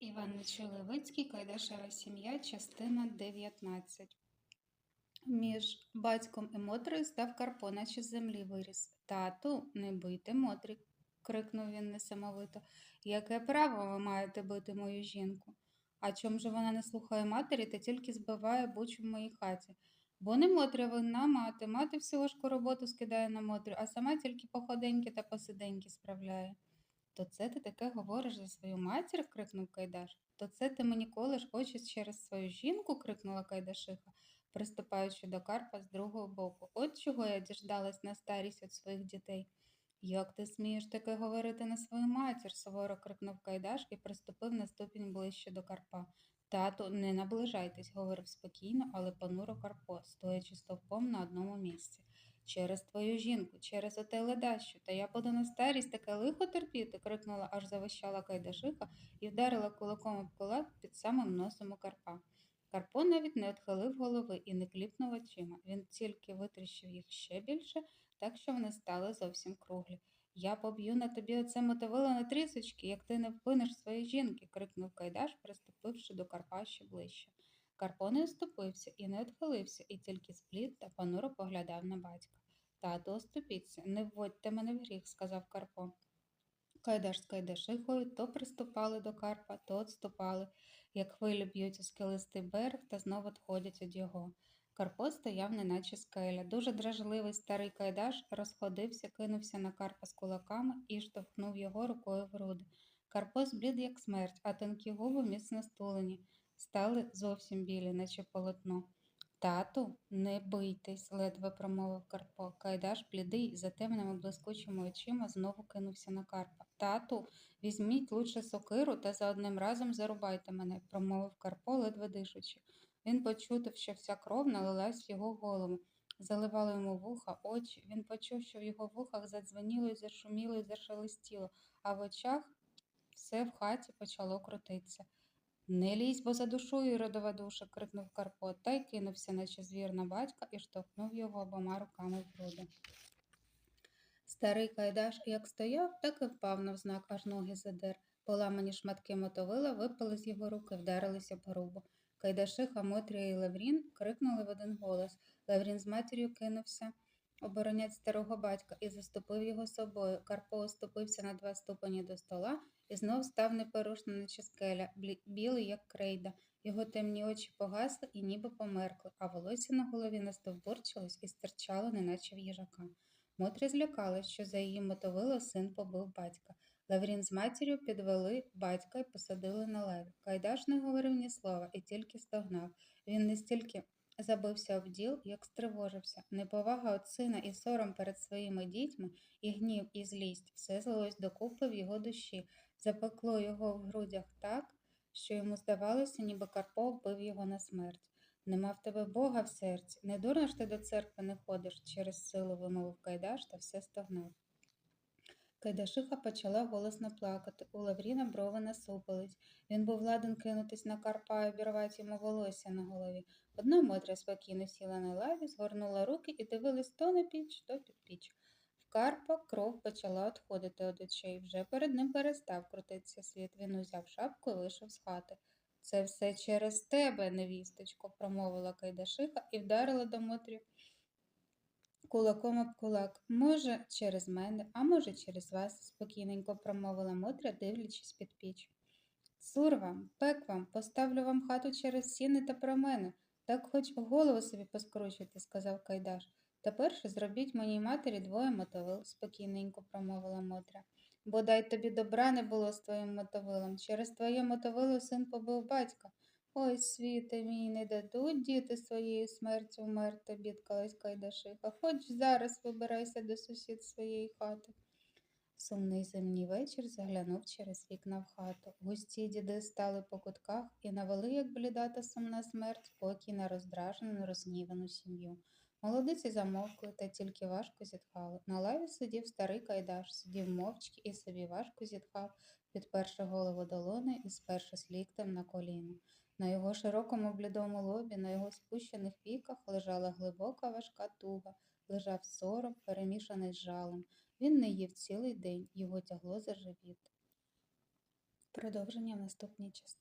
Іван Нечоловицький, Кайдашева сім'я, частина 19. Між батьком і Мотрою став Карпо, наче з землі виріс. Тату, не бийте Мотрі, крикнув він несамовито. Яке право ви маєте бити мою жінку? А чом же вона не слухає матері та тільки збиває буч в моїй хаті? Бо не Мотря винна мати, мати всю важку роботу скидає на Мотрю, а сама тільки походеньки та посиденьки справляє. То це ти таке говориш за свою матір? крикнув Кайдаш. То це ти мені колиш очі через свою жінку? крикнула Кайдашиха, приступаючи до Карпа з другого боку. От чого я діждалась на старість від своїх дітей. Як ти смієш таке говорити на свою матір? суворо крикнув Кайдаш і приступив на ступінь ближче до Карпа. Тату, не наближайтесь, говорив спокійно, але понуро Карпо, стоячи стовпом на одному місці. Через твою жінку, через оте ледащо, та я буду на старість таке лихо терпіти, крикнула, аж завищала Кайдашиха і вдарила кулаком об кулак під самим носом у Карпа. Карпо навіть не отхилив голови і не кліпнув очима. Він тільки витріщив їх ще більше, так що вони стали зовсім круглі. Я поб'ю на тобі оце мотовило на трісочки, як ти не впинеш своєї жінки, крикнув Кайдаш, приступивши до Карпа ще ближче. Карпо не оступився і не отхилився, і тільки спліт та понуро поглядав на батька. Тату, оступіться, не вводьте мене в гріх, сказав Карпо. Кайдаш з Кайдашихою то приступали до Карпа, то отступали, як хвилі б'ють у скелистий берег та знов відходять від його. Карпо стояв, неначе скеля. Дуже дражливий старий Кайдаш розходився, кинувся на Карпа з кулаками і штовхнув його рукою в груди. Карпо зблід, як смерть, а тонкі губи міцно стулені, стали зовсім білі, наче полотно. Тату, не бийтесь, ледве промовив Карпо. Кайдаш, блідий, за темними блискучими очима, знову кинувся на Карпа. Тату, візьміть лучше сокиру та за одним разом зарубайте мене, промовив Карпо, ледве дишучи. Він почутив, що вся кров налилась в його голову, заливало йому вуха, очі. Він почув, що в його вухах задзвеніло і зашуміло і зашелестіло, а в очах все в хаті почало крутитися. Не лізь, бо задушую, родова душа, крикнув Карпо, та й кинувся, наче звір на батька, і штовхнув його обома руками в груди. Старий Кайдаш як стояв, так і впав навзнак, аж ноги задер. Поламані шматки мотовила випали з його руки, вдарилися б грубо. Кайдашиха, Мотрія і Леврін крикнули в один голос. Леврін з матір'ю кинувся оборонять старого батька і заступив його собою. Карпо оступився на два ступені до стола і знов став непорушно, наче скеля, білий, як крейда. Його темні очі погасли і ніби померкли, а волосся на голові настовбурчилось і стирчало, неначе в їжака. Мотря злякалась, що за її мотовило син побив батька. Лаврін з матір'ю підвели батька і посадили на лаві. Кайдаш не говорив ні слова і тільки стогнав. Він не стільки забився об діл, як стривожився. Неповага от сина і сором перед своїми дітьми, і гнів, і злість все злилось докупи в його душі, запекло його в грудях так, що йому здавалося, ніби Карпо вбив його на смерть. Нема в тебе Бога в серці, не дурно ж ти до церкви не ходиш, через силу вимовив Кайдаш та все стогнав. Кайдашиха почала голосно плакати. У Лавріна брови насупились. Він був ладен кинутись на Карпа і обірвати йому волосся на голові. Одна Мотря спокійно сіла на лаві, згорнула руки і дивилась то на піч, то під піч. В Карпа кров почала відходити від очей. Вже перед ним перестав крутитися світ. Він узяв шапку і вийшов з хати. Це все через тебе, невісточко, промовила Кайдашиха і вдарила до Мотрі кулаком об кулак. Може, через мене, а може, через вас, спокійненько промовила Мотря, дивлячись під піч. Цур вам, пек вам, поставлю вам хату через сіни та промени. Так хоч голову собі поскручуйте, сказав Кайдаш. Тепер же зробіть моїй матері двоє мотовил, спокійненько промовила Мотря. Бодай тобі добра не було з твоїм мотовилом. Через твоє мотовило син побив батька. Ой, світе мій, не дадуть діти своєю смертю вмерти, бідкалась Кайдашиха. Хоч зараз вибирайся до сусід своєї хати. Сумний зимній вечір заглянув через вікна в хату. Густі діди стали по кутках і навели, як бліда та сумна смерть, спокій на роздражену, розгнівану сім'ю. Молодиці замовкли та тільки важко зітхали. На лаві сидів старий Кайдаш, сидів мовчки і собі важко зітхав, підперши голову долони і спершись ліктем на коліно. На його широкому блідому лобі, на його спущених віках лежала глибока важка туга, лежав сором, перемішаний з жалом. Він не їв цілий день, його тягло за живіт. Продовження в наступній частині.